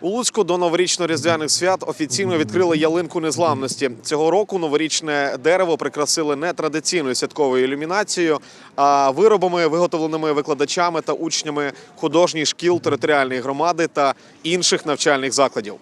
У Луцьку до новорічно-різдвяних свят офіційно відкрили ялинку незламності. Цього року новорічне дерево прикрасили не традиційною святковою ілюмінацією, а виробами, виготовленими викладачами та учнями художніх шкіл територіальної громади та інших навчальних закладів.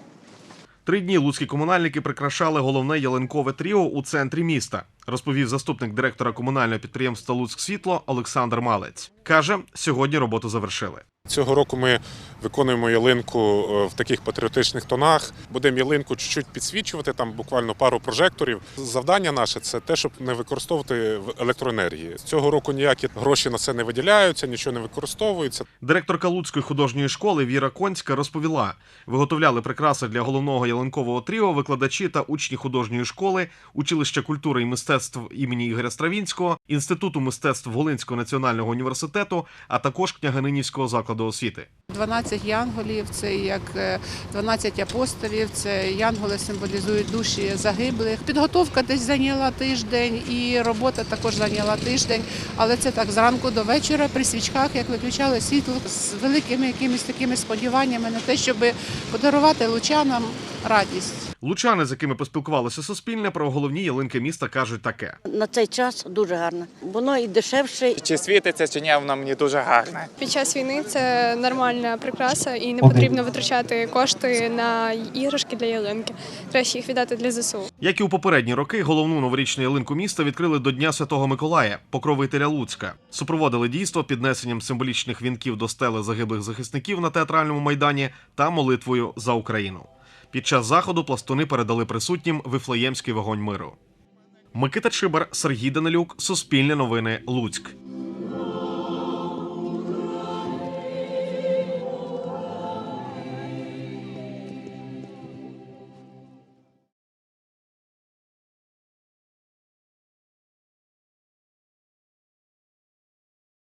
Три дні луцькі комунальники прикрашали головне ялинкове тріо у центрі міста, розповів заступник директора комунального підприємства Луцьк Світло Олександр Малець. Каже, сьогодні роботу завершили. Цього року ми виконуємо ялинку е, в таких патріотичних тонах. Будемо ялинку чуть-чуть підсвічувати, там буквально пару прожекторів. Завдання наше це те, щоб не використовувати в- електроенергії. Цього року ніякі гроші на це не виділяються, нічого не використовується. Директорка Луцької художньої школи Віра Конська розповіла: виготовляли прикраси для головного ялинкового тріо викладачі та учні художньої школи, училища культури і мистецтв імені Ігоря Стравінського, інституту мистецтв Волинського національного університету, а також княгининівського закладу освіти. 12 янголів, це як е, 12 апостолів, це янголи символізують душі загиблих. Підготовка десь зайняла тиждень, і робота також зайняла тиждень. Але це так зранку до вечора при свічках, як виключали світло з великими якимись такими сподіваннями на те, щоб подарувати лучанам радість. Лучани, з якими поспілкувалося Суспільне, про головні ялинки міста кажуть таке. На цей час дуже гарно. Воно і дешевше, Чи світиться, чи ні, воно мені дуже гарне. Під час війни це нормальна прикраса, і не потрібно витрачати кошти на іграшки для ялинки. Краще їх віддати для ЗСУ. Як і у попередні роки, головну новорічну ялинку міста відкрили до Дня Святого Миколая, покровителя Луцька. Супроводили дійство піднесенням символічних вінків до стели загиблих захисників на театральному майдані та молитвою за Україну. Під час заходу пластуни передали присутнім вифлеємський вогонь миру. Микита Чибар, Сергій Данилюк, Суспільне новини, Луцьк.